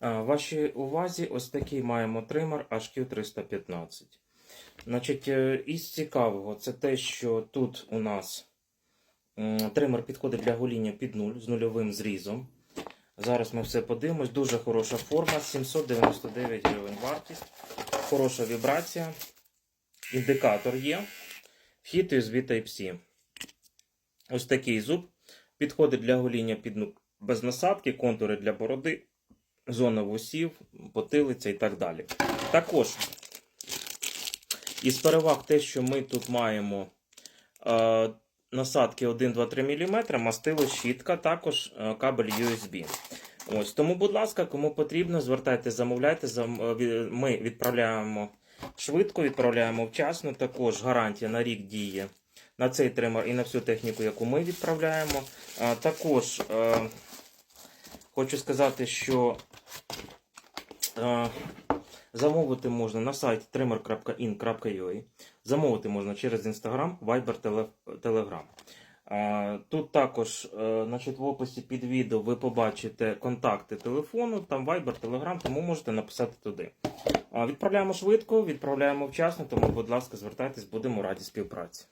Вашій увазі ось такий маємо тример HQ315. Значить, е, із цікавого, це те, що тут у нас тример підходить для гоління під нуль з нульовим зрізом. Зараз ми все подивимось. Дуже хороша форма, 799 гривень вартість, хороша вібрація, індикатор є, вхід USB Type-C. Ось такий зуб. Підходить для гоління під ну, без насадки, контури для бороди, зона вусів, потилиця і так далі. Також із переваг те, що ми тут маємо е, насадки 1-2-3 мм, мастило щітка, також е, кабель USB. Ось тому, будь ласка, кому потрібно, звертайте, замовляйте. Зам... е, Ми відправляємо швидко, відправляємо вчасно. Також гарантія на рік діє на цей тример і на всю техніку, яку ми відправляємо. Також е, хочу сказати, що замовити можна на сайті trimmer.in.ua. Замовити можна через Instagram, Viber, Telegram. Тут також е, значить, в описі під відео ви побачите контакти телефону, там Viber, Telegram, тому можете написати туди. Відправляємо швидко, відправляємо вчасно, тому, будь ласка, звертайтесь, будемо раді співпраці.